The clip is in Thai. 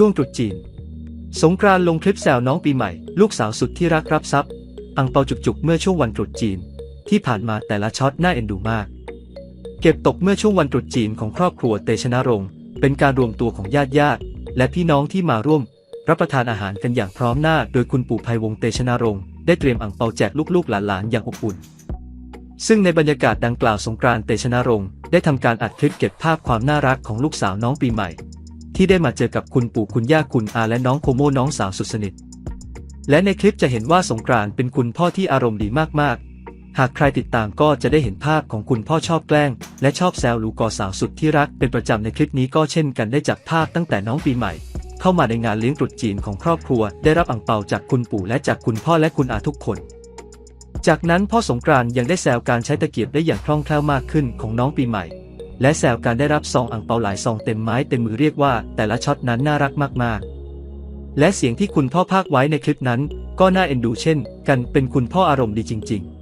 ช่วงตรุษจีน สงกรานต์ลงคลิปแซวน้องปีใหม่ ลูกสาวสุดที่รักรับทรัพย์ อังเปาจุกๆ เมื่อช่วงวันตรุษจีน ที่ผ่านมาแต่ละช็อตน่าเอ็นดูมาก เก็บตกเมื่อช่วงวันตรุษจีนของครอบครัวเตชะนรงค์เป็นการรวมตัวของญาติญาติและพี่น้องที่มาร่วม รับประทานอาหารกันอย่างพร้อมหน้า โดยคุณปู่ภัยวงศ์เตชะนรงค์ได้เตรียมอ่งเปาแจกลูกๆหลานๆอย่างอบอุ่น ซึ่งในบรรยากาศดังกล่าวสงกรานต์เตชะนรงค์ได้ทำการอัดคลิปเก็บภาพความน่ารักของลูกสาวน้องปีใหม่ ที่ได้มาเจอกับคุณปู่คุณย่าคุณอาและน้องโคโมน้องสาวสุดสนิท และในคลิปจะเห็นว่าสงกรานเป็นคุณพ่อที่อารมณ์ดีมากๆ หากใครติดตามก็จะได้เห็นภาพของคุณพ่อชอบแกล้ง และชอบแซวลูกกอสาวสุดที่รักเป็นประจำในคลิปนี้ก็เช่นกันได้จากภาพตั้งแต่น้องปีใหม่ เข้ามาในงานเลี้ยงตรุษจีนของครอบครัว ได้รับอ่งเปาจากคุณปู่และจากคุณพ่อและคุณอาทุกคนจากนั้นพ่อสงกรานยังได้แซวการใช้ตะเกียบได้อย่างคล่องแคล่วมากขึ้นของน้องปีใหม่ และแซวการได้รับซองอ่างเปาหลายซองเต็มไม้เต็มมือเรียกว่า แต่ละช็อตนั้นน่ารักมากๆ และเสียงที่คุณพ่อพากไว้ในคลิปนั้น ก็น่าเอ็นดูเช่น กันเป็นคุณพ่ออารมณ์ดีจริง ๆ